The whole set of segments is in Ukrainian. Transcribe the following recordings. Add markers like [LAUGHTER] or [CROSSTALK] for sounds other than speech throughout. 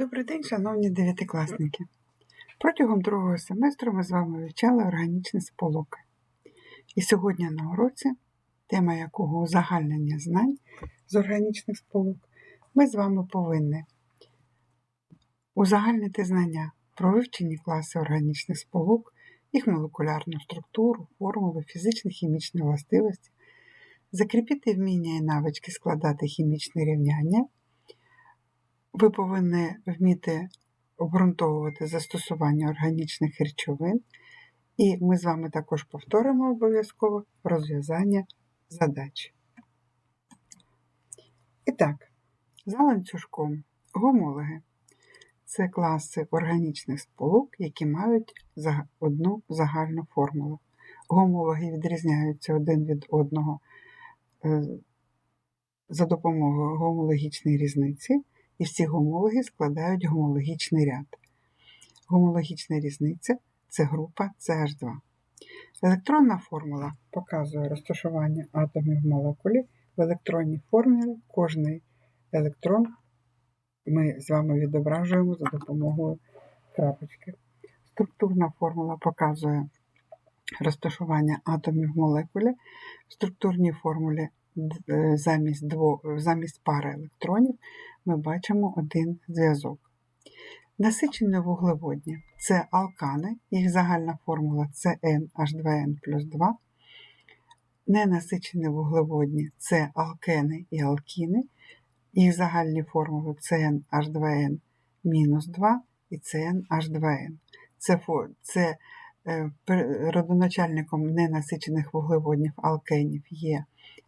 Добрий день, шановні дев'ятикласники. Протягом другого семестру ми з вами вивчали органічні сполуки. І сьогодні на уроці, тема якого узагальнення знань з органічних сполук, ми з вами повинні узагальнити знання про вивчені класи органічних сполук, їх молекулярну структуру, формули, фізичні хімічні властивості, закріпити вміння і навички складати хімічні рівняння. Ви повинні вміти обґрунтовувати застосування органічних речовин, і ми з вами також повторимо обов'язково розв'язання задач. І так, за ланцюжком гомологи це класи органічних сполук, які мають одну загальну формулу. Гомологи відрізняються один від одного е, за допомогою гомологічної різниці і всі гомологи складають гомологічний ряд. Гомологічна різниця це група CH2. Електронна формула показує розташування атомів молекулі. В електронній формулі кожний електрон ми з вами відображуємо за допомогою крапочки. Структурна формула показує розташування атомів молекулі. В структурній формулі замість дво, замість пари електронів ми бачимо один зв'язок. Насичені вуглеводні це алкани, їх загальна формула CnH2n плюс 2. Ненасичені вуглеводні це алкени і алкіни, їх загальні формули CnH2n мінус 2 і CnH2n. Це, це е, родоначальником ненасичених вуглеводнів алкенів є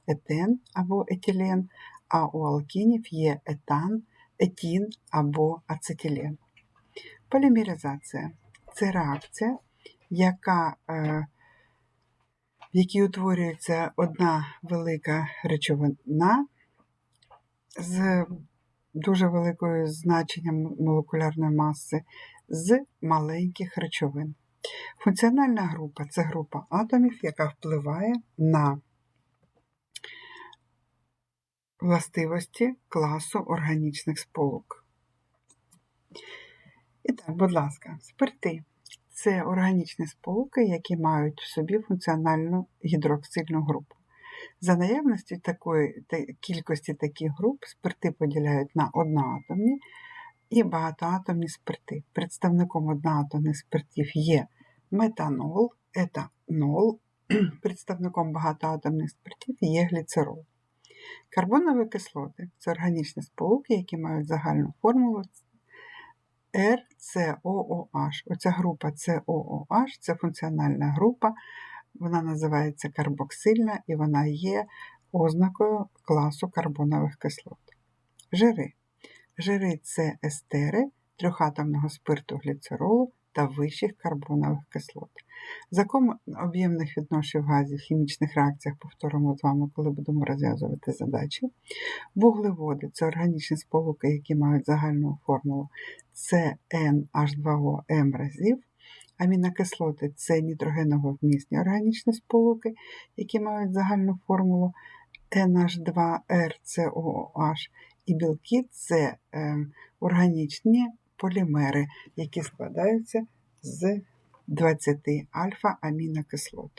етен або етилен, а у алкінів є етан, етін або ацетилен. Полімеризація це реакція, яка, е, в якій утворюється одна велика речовина з дуже великою значенням молекулярної маси з маленьких речовин. Функціональна група це група атомів, яка впливає на властивості класу органічних сполук. І так, будь ласка, спирти це органічні сполуки, які мають в собі функціональну гідроксильну групу. За наявності такої кількості таких груп спирти поділяють на одноатомні і багатоатомні спирти. Представником одноатомних спиртів є метанол, етанол, [CLEARS THROAT] представником багатоатомних спиртів є гліцерол. Карбонові кислоти це органічні сполуки, які мають загальну формулу RCOOH. Оця група COOH це функціональна група, вона називається карбоксильна і вона є ознакою класу карбонових кислот. Жири. Жири це естери трьохатомного спирту гліцеролу та вищих карбонових кислот. Закон об'ємних відношень газів в хімічних реакціях повторимо з вами, коли будемо розв'язувати задачі. Вуглеводи це органічні сполуки, які мають загальну формулу CnH2O M разів. Амінокислоти це нітрогеново вмісні органічні сполуки, які мають загальну формулу NH2RCOOH. І білки це е, органічні полімери, які складаються з 20 альфа-амінокислот.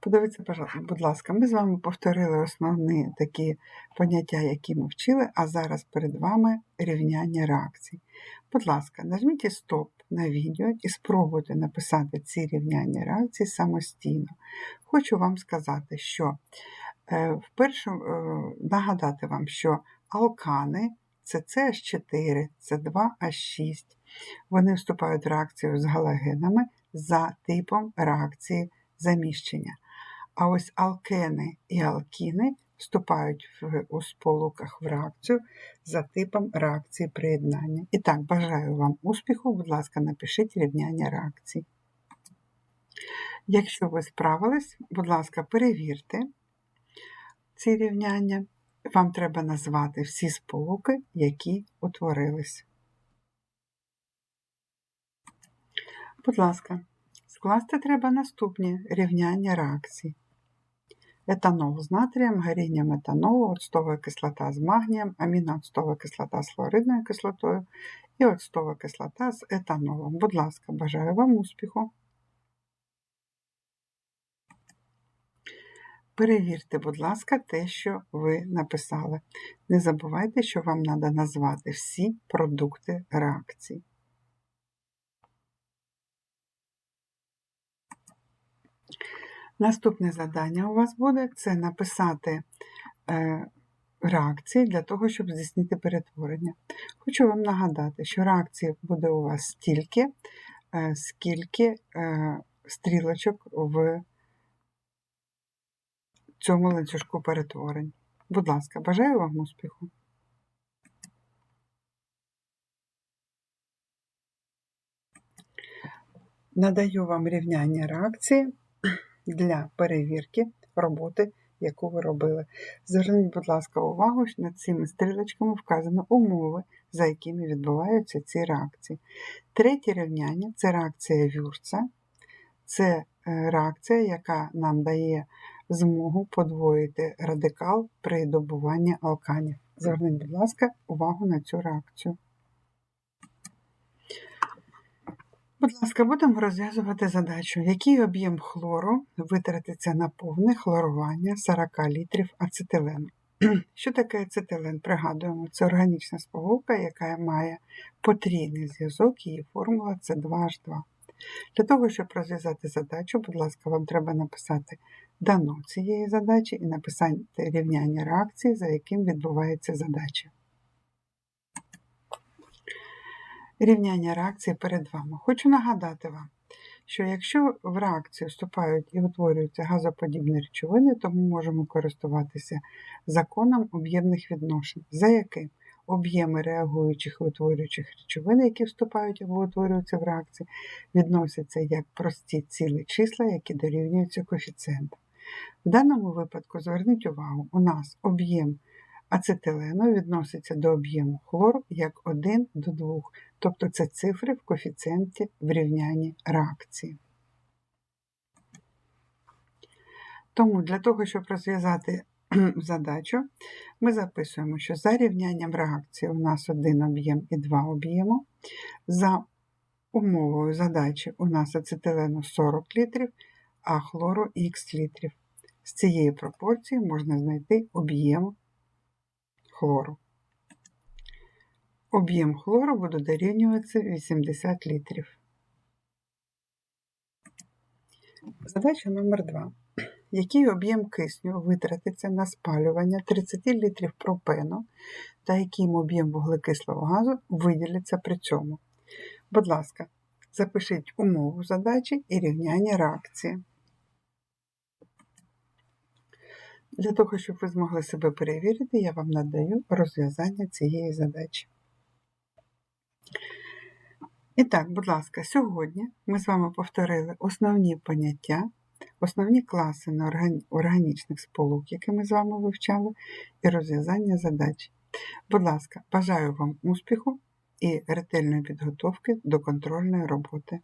Подивіться, будь ласка, ми з вами повторили основні такі поняття, які ми вчили, а зараз перед вами рівняння реакцій. Будь ласка, нажміть стоп на відео і спробуйте написати ці рівняння реакцій самостійно. Хочу вам сказати, що вперше е, нагадати вам, що алкани це CH4, С2H6. Вони вступають в реакцію з галогенами за типом реакції заміщення. А ось алкени і алкіни вступають в, у сполуках в реакцію за типом реакції приєднання. І так, бажаю вам успіху, будь ласка, напишіть рівняння реакцій. Якщо ви справились, будь ласка, перевірте ці рівняння вам треба назвати всі сполуки, які утворились. Будь ласка, скласти треба наступні рівняння реакцій. етанол з натрієм, горіння метанолу, оцтова кислота з магнієм, амінооцтова кислота з хлоридною кислотою і оцтова кислота з етанолом. Будь ласка, бажаю вам успіху! Перевірте, будь ласка, те, що ви написали. Не забувайте, що вам треба назвати всі продукти реакції. Наступне завдання у вас буде це написати е, реакції для того, щоб здійснити перетворення. Хочу вам нагадати, що реакції буде у вас стільки, е, скільки е, стрілочок в цьому ланцюжку перетворень. Будь ласка, бажаю вам успіху! Надаю вам рівняння реакції для перевірки роботи, яку ви робили. Зверніть, будь ласка, увагу, що над цими стрілочками вказано умови, за якими відбуваються ці реакції. Третє рівняння це реакція Вюрца. Це е, реакція, яка нам дає змогу подвоїти радикал при добуванні алканів. Зверніть, будь ласка, увагу на цю реакцію. Будь ласка, будемо розв'язувати задачу, який об'єм хлору витратиться на повне хлорування 40 літрів ацетилену. [CLEARS THROAT] Що таке ацетилен? Пригадуємо, це органічна сполука, яка має потрійний зв'язок, її формула це 2H2. Для того, щоб розв'язати задачу, будь ласка, вам треба написати дано цієї задачі і написати рівняння реакції, за яким відбувається задача. Рівняння реакції перед вами. Хочу нагадати вам, що якщо в реакцію вступають і утворюються газоподібні речовини, то ми можемо користуватися законом об'ємних відношень, за яким об'єми реагуючих утворюючих речовин, які вступають або утворюються в реакції, відносяться як прості цілі числа, які дорівнюються коефіцієнтам. В даному випадку зверніть увагу, у нас об'єм ацетилену відноситься до об'єму хлору як 1 до 2, тобто це цифри в коефіцієнті в рівнянні реакції. Тому для того, щоб розв'язати [CLEARS THROAT] задачу, ми записуємо, що за рівнянням реакції у нас один об'єм і два об'єму. За умовою задачі у нас ацетилену 40 літрів, а хлору х літрів. З цієї пропорції можна знайти об'єм хлору. Об'єм хлору буде дорівнюватися 80 літрів. Задача номер 2 Який об'єм кисню витратиться на спалювання 30 літрів пропену та яким об'єм вуглекислого газу виділяться при цьому? Будь ласка, запишіть умову задачі і рівняння реакції. Для того, щоб ви змогли себе перевірити, я вам надаю розв'язання цієї задачі. І так, будь ласка, сьогодні ми з вами повторили основні поняття, основні класи на органічних сполук, які ми з вами вивчали, і розв'язання задач. Будь ласка, бажаю вам успіху і ретельної підготовки до контрольної роботи.